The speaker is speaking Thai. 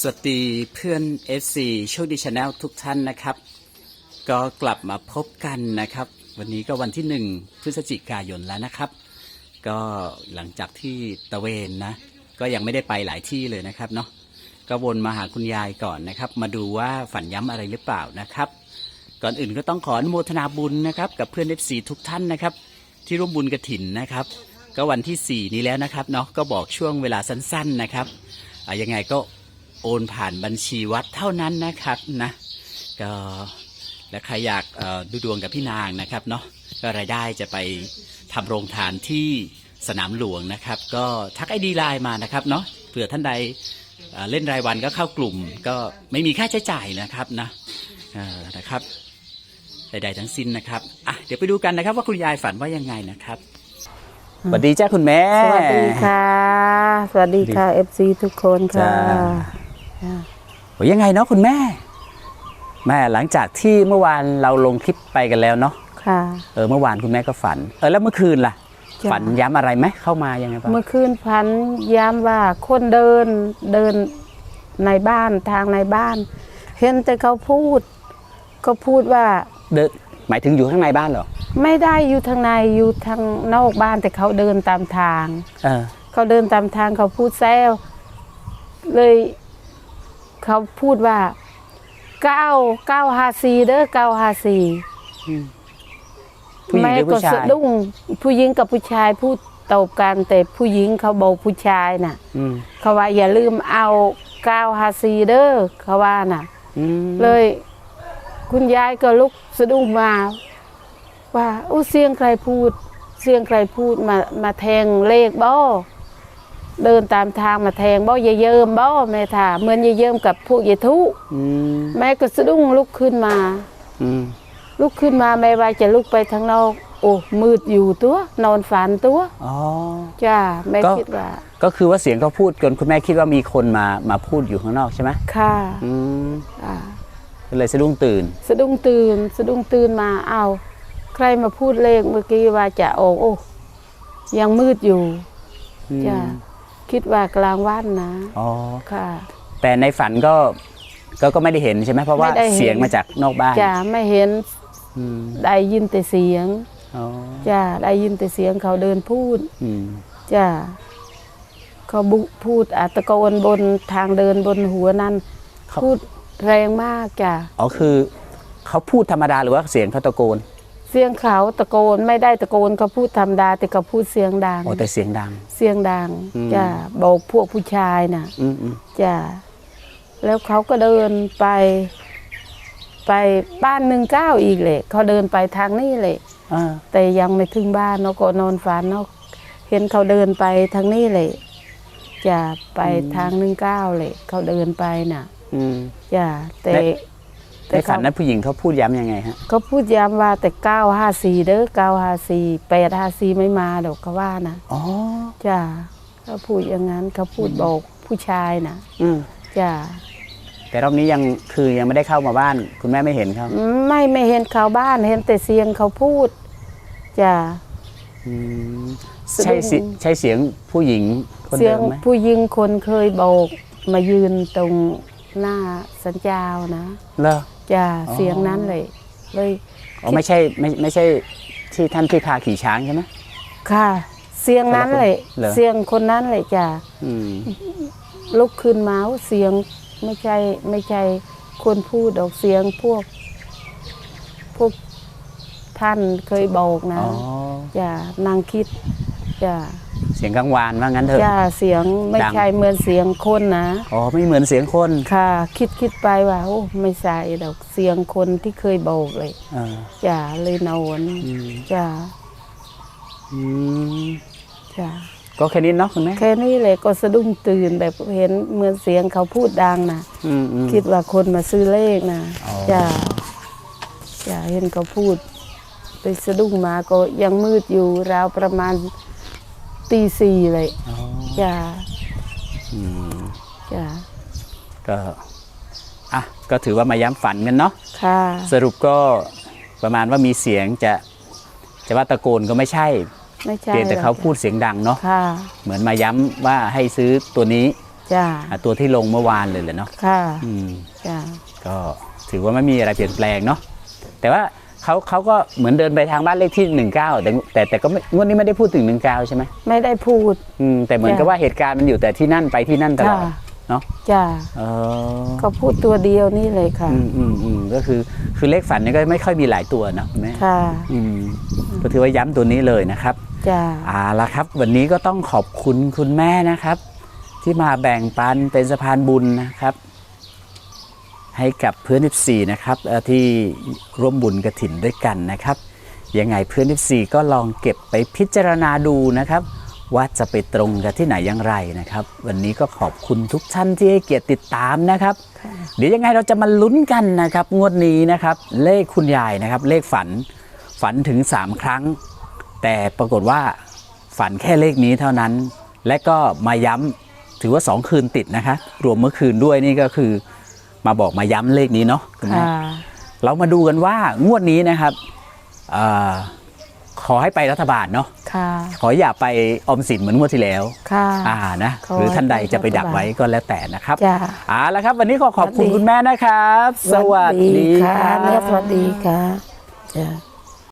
สวัสดีเพื่อน FC โชคดีชาแนลทุกท่านนะครับ ก็กลับมาพบกันนะครับ วันนี้ก็วันที่หนึ่งพฤศจิกายนแล้วนะครับ ก็หลังจากที่ตะเวนนะ ก็ยังไม่ได้ไปหลายที่เลยนะครับเนาะก็วนมาหาคุณยายก่อนนะครับ มาดูว่าฝันย้ำอะไรหรือเปล่านะครับ ก่อนอื่นก็ต้องขออนุโมทนาบุญนะครับ กับเพื่อน FC ทุกท่านนะครับ ที่ร่วมบุญกระถินนะครับ ก็วันที่ 4 นี้แล้วนะครับเนาะก็บอกช่วงเวลาสั้น ๆนะครับอะยังไงก็ โอนผ่านบัญชีวัดเท่านั้นนะครับนะก็และใครอยากเอ่อดูดวงกับพี่นางนะครับเนาะก็รายได้จะไปทำโรงทานที่สนามหลวงนะครับ ก็ทักไอดีไลน์มานะครับเนาะเผื่อท่านใดเอ่อเล่นรายวันก็เข้ากลุ่ม ก็ไม่มีค่าใช้จ่ายนะครับนะเอ่อนะครับใดๆทั้งสิ้นนะครับอะเดี๋ยวไปดูกันนะครับ ว่าคุณยายฝันว่ายังไงนะครับสวัสดีจ้าคุณแม่ สวัสดีค่ะ สวัสดีค่ะ FC ทุกคนค่ะ จ้าโอ้ยยังไงเนาะคุณแม่แม่หลังจากที่เมื่อวานเราลงคลิปไปกันแล้วเนาะค่ะ เออเมื่อวานคุณแม่ก็ฝัน เออแล้วเมื่อคืนล่ะจ้ะฝันย้ำอะไรไหมเข้ามายังไงบ้างเมื่อคืนพันย้ำว่าคนเดินเดินในบ้านทางในบ้าน เห็นแต่เขาพูด ก็พูดว่า เดินหมายถึงอยู่ข้างในบ้านเหรอไม่ได้อยู่ทางในอยู่ทางนอกบ้านแต่เขาเดินตามทาง เออ เขาเดินตามทางเขาพูดแซวเลย เขาพูดว่าเก้าเก้าฮาซีเด้อเก้าฮาซีผู้หญิงหรือผู้ชาแม่ก็สะยดุ้งผู้หญิงกับผู้ชายพูดตบกันแต่ผู้หญิงเขาบอกผู้ชายน่ะ อืมเขาว่าอย่าลืมเอากาวฮาซีเด้อเขาว่าน่ะ อืมเลย คุณยายก็ลุกสะดุ้งมา ว่าอู้เสียงใครพูด เสียงใครพูดมามาแทงเลขบ่ เดินตามทางมาแทงบ่อย่าเยิมบ่แม่ถามเหมือนอย่าเยิมกับพวกยายทุอืมแม่ก็สะดุ้งลุกขึ้นมาอืมลุกขึ้นมาแม่ว่าจะลุกไปทางนอก โอ้มืดอยู่ตัวนอนฝันตัวอ๋อจ้าแม่ก็คิดว่า ก็คือว่าเสียงเขาพูดจนคุณแม่คิดว่ามีคนมามาพูดอยู่ข้างนอกใช่ไหมค่ะอืมอ่าก็เลยสะดุ้งตื่น สะดุ้งตื่น สะดุ้งตื่นมาเอาวใครมาพูดเลขเมื่อกี้ว่าจะออกโอ้ยังมืดอยู่อืมจ้า คิดว่ากลางวันนะอ๋อค่ะ แต่ในฝันก็ก็ก็ไม่ได้เห็นใช่ไหมเพราะว่าไม่ได้เห็น เสียงมาจากนอกบ้านจ้าไม่เห็นอืมได้ยินแต่เสียงอ๋อจ้าได้ยินแต่เสียงเขาเดินพูดอืมจ้าเขาบุพูดอาตะโกนบนทางเดินบนหัวนั้นเขาพูดแรงมากจ้าอ๋อคือเขาพูดธรรมดาหรือว่าเสียงเขาตะโกน เสียงเขาตะโกนไม่ได้ตะโกนเขาพูดธรรมดาแต่เขาพูดเสียงดังโอ้แต่เสียงดัง เสียงดังอืม จ้าบอกพวกผู้ชายน่ะอืมอืมจ้าแล้วเขาก็เดินไป ไปบ้านหนึ่งเก้าอีกเลยเขาเดินไปทางนี้เลย อ่าแต่ยังไม่ถึงบ้านเนาะก็นอนฝันเนาะเห็นเขาเดินไปทางนี้เลยจะไปทางหนึ่งเก้าเลยเขาเดินไปน่ะอืม จ้าแต่ใน แต่ในฝันนั้นผู้หญิงเขาพูดย้ำยังไงฮะเขาพูดย้ำว่าแต่เก้าห้าสี่เด้อเก้าห้าสี่แปดห้าสี่ไม่มาดอกเขาว่านะอ๋อจ้าเขาพูดอย่างนั้นเขาพูดบอกผู้ชายนะอืมจ้าแต่รอบนี้ยังคือยังไม่ได้เข้ามาบ้าน คุณแม่ไม่เห็นเขาไม่ไม่เห็นเขาบ้านเห็นแต่เสียงเขาพูดจ้าอืมสะดุ้ใช่งเสีใช่เสียงผู้หญิงคนเสียเดิงมไหมผู้หญิงคนเคยโบกมายืนตรงหน้าสัญญาวนะเหรอ จ้าอ๋อเสียงนั้นเลย เลยอ๋อไม่ใช่ไม่ไม่ใช่ที่ท่านที่พาขี่ช้างใช่ไหมค่ะ เสียงนั้นเลยเหรอเสียงคนนั้นเลยจ้าอืมลุกขึ้นมาเสียงไม่ใช่ไม่ใช่คนพูดดอกเสียงพวก พวกท่านเคยบอกนะอ๋อจ้านั่งคิดจ้า เสียงกังวานว่างั้นเถอะจ้าเสียงไม่ดังใช่เหมือนเสียงคนนะอ๋อไม่เหมือนเสียงคนค่ะ คิดคิดไปว่าโอ้ไม่ใช่ดอกเสียงคนที่เคยบอกเลยอ่าจ้าเลยนอนอืมจ้าอืมจ้าก็แค่นี้เนาะคุณแม่แค่นี้เลยก็สะดุ้งตื่นแบบเห็นเหมือนเสียงเขาพูดดังนะอืมอืมคิดว่าคนมาซื้อเลขนะอ๋อจ้าจ้าเห็นเขาพูดไปสะดุ้งมาก็ยังมืดอยู่ราวประมาณ ตีสี่เลยอ๋อจ้าอืมจ้าก็อะก็ถือว่ามาย้ำฝันกันเนาะค่ะสรุปก็ประมาณว่ามีเสียงจะจะว่าตะโกนก็ไม่ใช่ไม่ใช่เพียงแต่เขาหรอกพูดเสียงดังเนาะค่ะเหมือนมาย้ำว่าให้ซื้อตัวนี้จ้าอะตัวที่ลงเมื่อวานเลยแหละเนาะค่ะอืม จ้าก็ถือว่าไม่มีอะไรเปลี่ยนแปลงเนาะแต่ว่า เขาเขาก็เหมือนเดินไปทางบ้านเลขที่19แต่แต่แต่ก็ไม่งวดนี้ไม่ได้พูดถึง19ใช่ไหมไม่ได้พูด อืมแต่เหมือนจ้ะกับว่าเหตุการณ์มันอยู่แต่ที่นั่นไปที่นั่นตลอดค่ะเนาะจ้าเออก็พูดตัวเดียวนี่เลยค่ะ อืมอืมอืมก็คือคือเลขฝันเนี่ยก็ไม่ค่อยมีหลายตัวนะคุณแม่ค่ะอืมก็ถือว่าย้ำตัวนี้เลยนะครับจ้าเอาละครับ วันนี้ก็ต้องขอบคุณคุณแม่นะครับ ที่มาแบ่งปันเป็นสะพานบุญนะครับ ให้กับเพื่อน f 4นะครับเอ่อที่ร่วมบุญกระถินด้วยกันนะครับยังไงเพื่อน f 4ก็ลองเก็บไปพิจารณาดูนะครับ ว่าจะไปตรงกับที่ไหนอย่างไรนะครับ วันนี้ก็ขอบคุณทุกท่านที่ให้เกียรติติดตามนะครับ เดี๋ยวยังไงเราจะมาลุ้นกันนะครับ งวดนี้นะครับ เลขคุณยายนะครับ เลขฝันฝันถึง 3 ครั้ง แต่ปรากฏว่าฝันแค่เลขนี้เท่านั้น และก็มาย้ำถือว่า 2 คืนติดนะคะรวมเมื่อคืนด้วยนี่ก็คือ มาบอกมาย้ำเลขนี้เนาะคุณแม่ค่ะเรามาดูกันว่างวดนี้นะครับอาขอให้ไปรัฐบาลเนาะค่ะขออย่าไปออมสินเหมือนงวดที่แล้วค่ะอ่านะขอหรือท่านใดจะไปให้ไปดักไว้ก็แล้วแต่นะครับจ้าเอาละครับ วันนี้ขอขอบคุณสวัสดีคุณแม่นะครับ สวัสดีค่ะรับแม่สวัสดีค่ะจ้า